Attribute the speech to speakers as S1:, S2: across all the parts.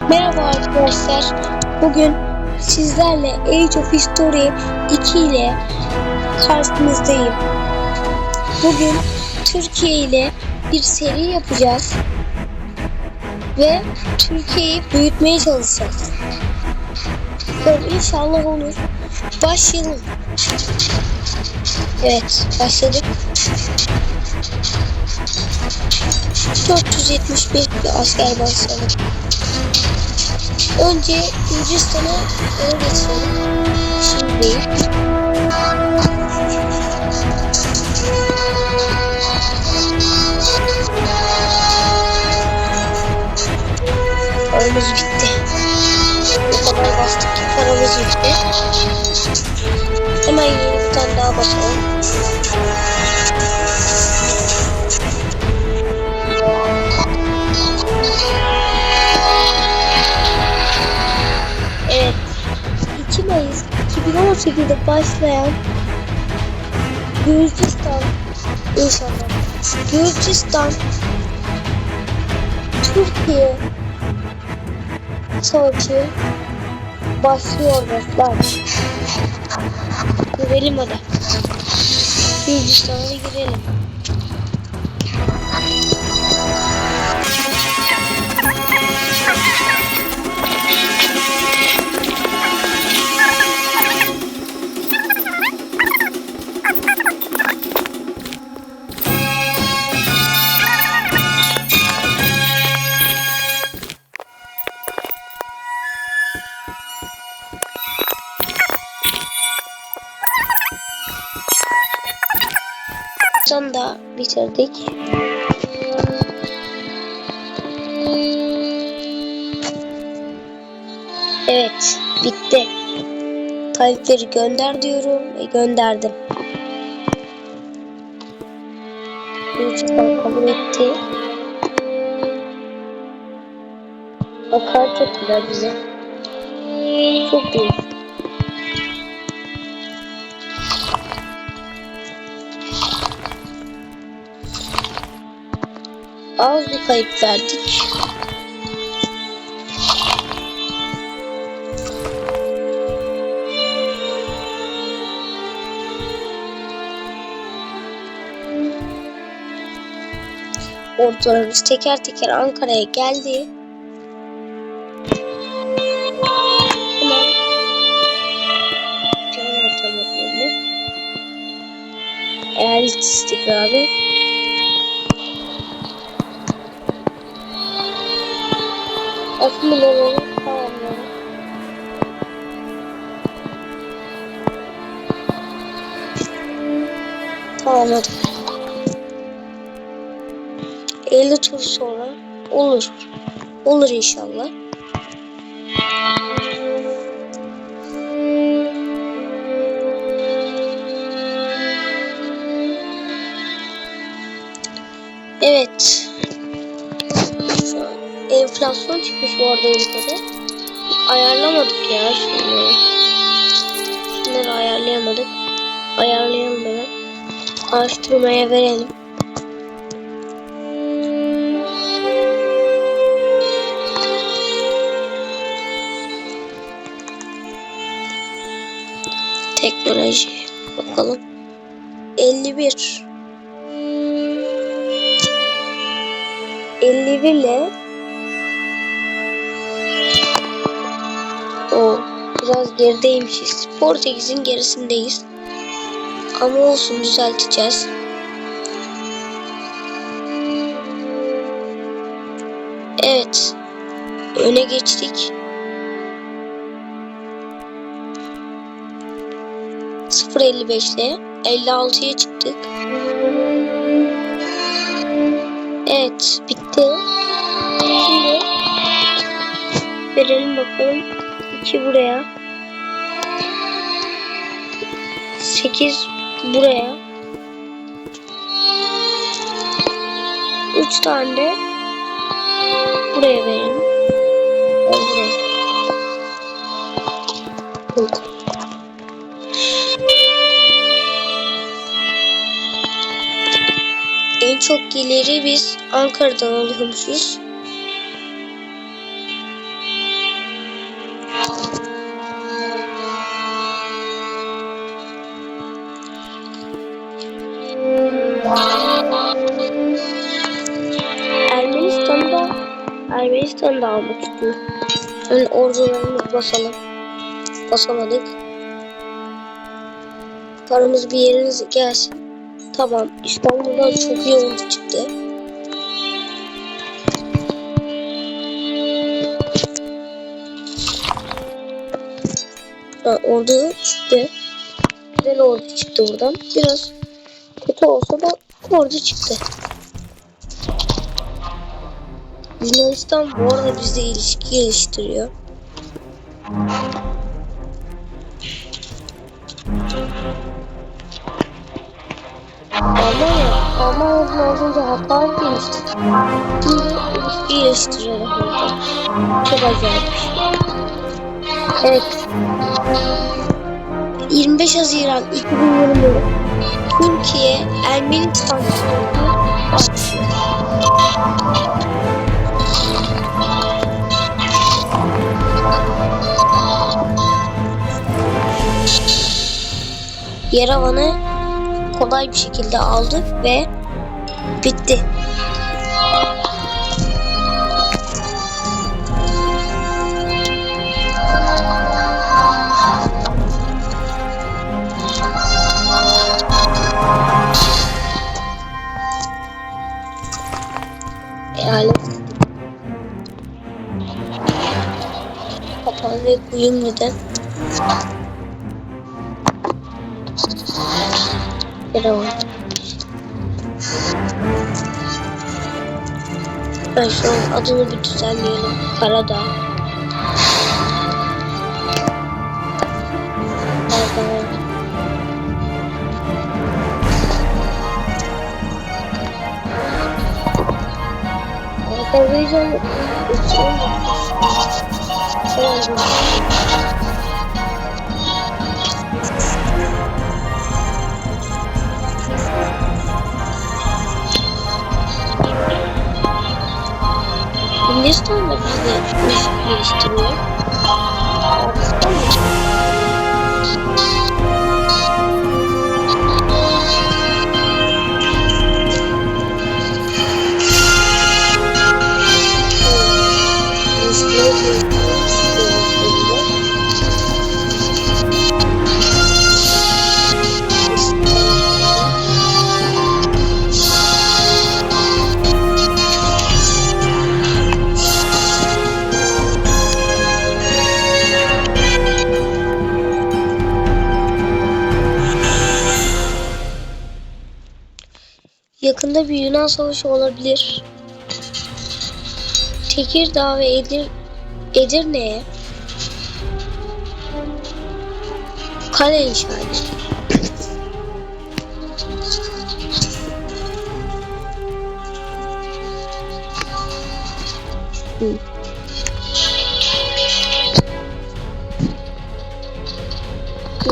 S1: Merhaba arkadaşlar. Bugün sizlerle Age of History 2 ile karşınızdayım. Bugün Türkiye ile bir seri yapacağız. Ve Türkiye'yi büyütmeye çalışacağız. Ve inşallah olur. Başlayalım. Evet, başladık. 475 bir asker başladı. Önce Gürcistan'a geçirelim. Şimdi paramız bitti. Bu kadar bastık ki paramız bitti. Hemen yeni bir tane daha basalım. 2018'de başlayan Gürcistan inşallah. Gürcistan Türkiye savaşı başlıyor dostlar. Girelim hadi. Gürcistan'a girelim. Son da bitirdik. Evet, bitti. Talepleri gönder diyorum ve gönderdim. Gürcistan kabul etti. Bakar çok güzel bize. Çok büyük. Az bir kayıp verdik. Ordularımız teker teker Ankara'ya geldi. Hemen can ortamlarını eyalet istikrarı Akımları tamamlayalım. Tamamladık. 50 tur sonra olur. Olur inşallah. Evet. Enflasyon çıkmış bu arada ülkede. Ayarlamadık ya şunları. Şunları ayarlayamadık. Ayarlayalım hemen. Araştırmaya verelim. Teknoloji. Bakalım. 51. 51 ile biraz gerideymişiz. Portekiz'in gerisindeyiz. Ama olsun düzelteceğiz. Evet. Öne geçtik. 0.55 ile 56'ya çıktık. Evet, bitti. Şimdi verelim bakalım. 2 buraya. 8 buraya. 3 tane de buraya verelim. Buraya. Oldu. En çok geliri biz Ankara'dan alıyormuşuz. Yunanistan da almak istiyor. Yani ordularımızı basalım. Basamadık. Paramız bir yerinize gelsin. Tamam. İstanbul'dan çok iyi ordu çıktı. Ha, ordu çıktı. Güzel ordu çıktı buradan. Biraz kötü olsa da ordu çıktı. Yunanistan bu arada bizle ilişki geliştiriyor. Almanya, Almanya'dan az önce hakaret yemiştik. Şimdi ilişki geliştiriyorlar. Çok acayip. Evet. 25 Haziran 2020 Türkiye Ermenistan Yerevan'ı kolay bir şekilde aldık ve bitti. Kapalı ve Kuyumlu'dan Yerevan. Ben şu an adını bir düzenleyelim. Karadağ. Karadağ. Azerbaycan Hindistan da bizle ilişki geliştiriyor. Pakistan mı? Yakında bir Yunan savaşı olabilir. Tekirdağ ve Edir Edirne'ye kale inşa edildi.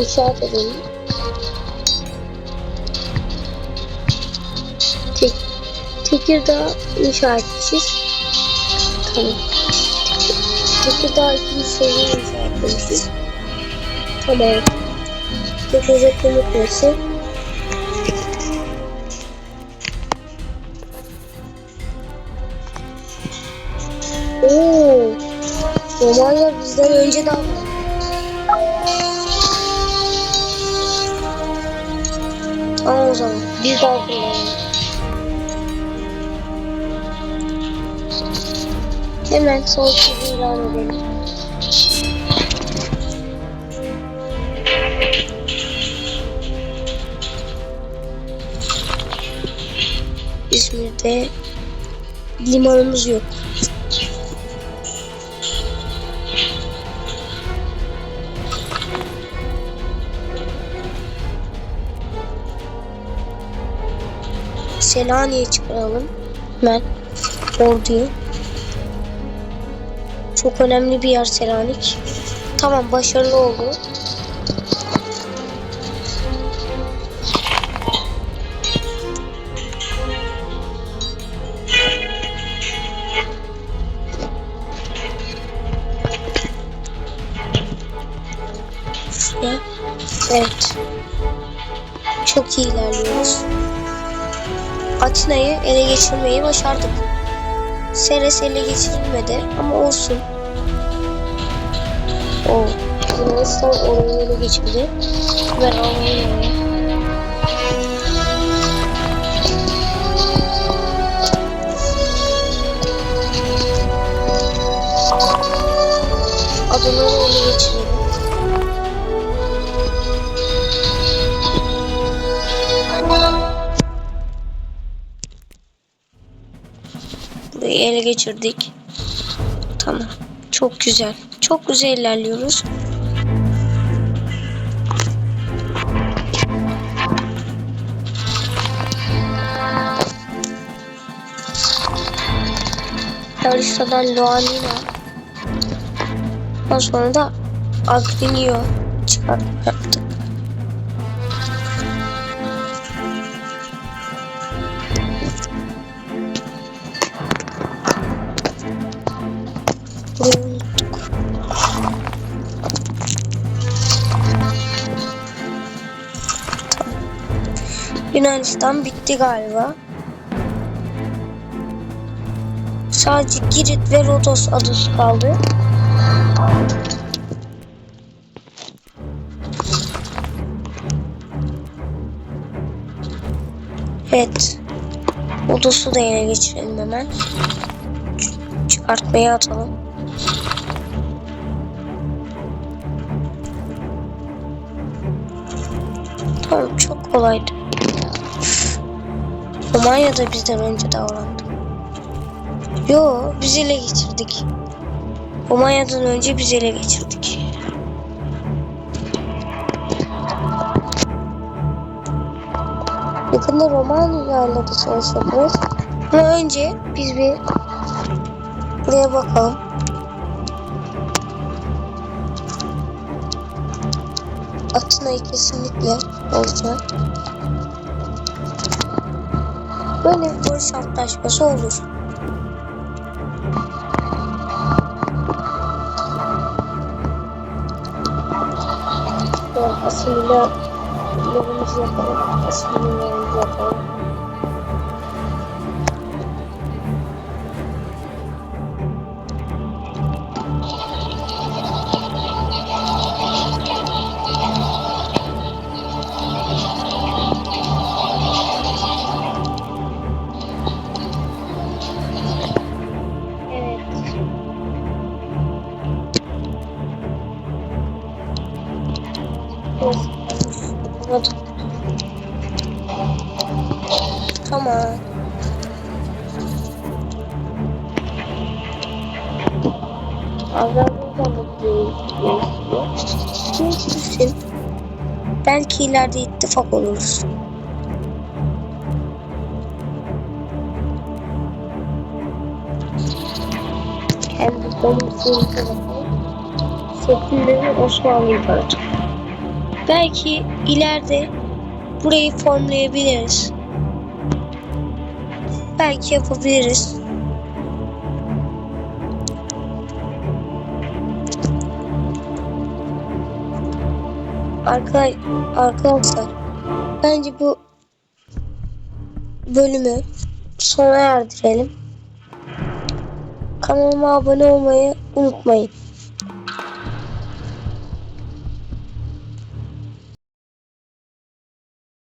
S1: İnşaat edelim. Tekirdağ inşa edeceğiz. Tamam. Tekirdağ ikinci seviye inşa etmişiz. Tamam. Tekirdağ komutması. Oo. Romanlar bizden önce daldı. Tamam o zaman. Biz daha kullanalım. Hemen sol çizgi ilan. İzmir'de limanımız yok. Selanik'e çıkaralım. Hemen orduyu. Çok önemli bir yer Selanik. Tamam başarılı oldu. Evet. Çok iyi ilerliyoruz. Atina'yı ele geçirmeyi başardık. Seres ele geçirilmedi ama olsun. O Yunanistan orayı ele geçirdi. Ben Almanya'ya. Adaları ele geçirdi. Burayı ele geçirdik. Tamam. Çok güzel. Çok güzel ilerliyoruz. Harisa'dan Loanina. Ondan sonra da Agrinio çıkarttık. Yunanistan bitti galiba. Sadece Girit ve Rodos adası kaldı. Evet. Rodos'u da ele geçirelim hemen. Ç- Çıkartmaya atalım. Tamam çok kolaydı. Romanya da bizden önce davrandı. Yo biz ele geçirdik. Romanya'dan önce biz ele geçirdik. Yakında Romanya'yla da yaparız. Ama önce biz bir buraya bakalım. Atina'yı kesinlikle olacak. Böyle bir barış antlaşması olur. Yani asimilelerimizi yapalım. Asimilelerimizi yapalım. Azerbaycan da değişiyor. Değiştirsin. Belki ileride ittifak oluruz. Kendi konumsuzu bakalım. Sekülleri Osmanlı İmparatorluğu. Belki ileride burayı formlayabiliriz. Belki yapabiliriz. Arka, arkadaşlar bence bu bölümü sona erdirelim. Kanalıma abone olmayı unutmayın.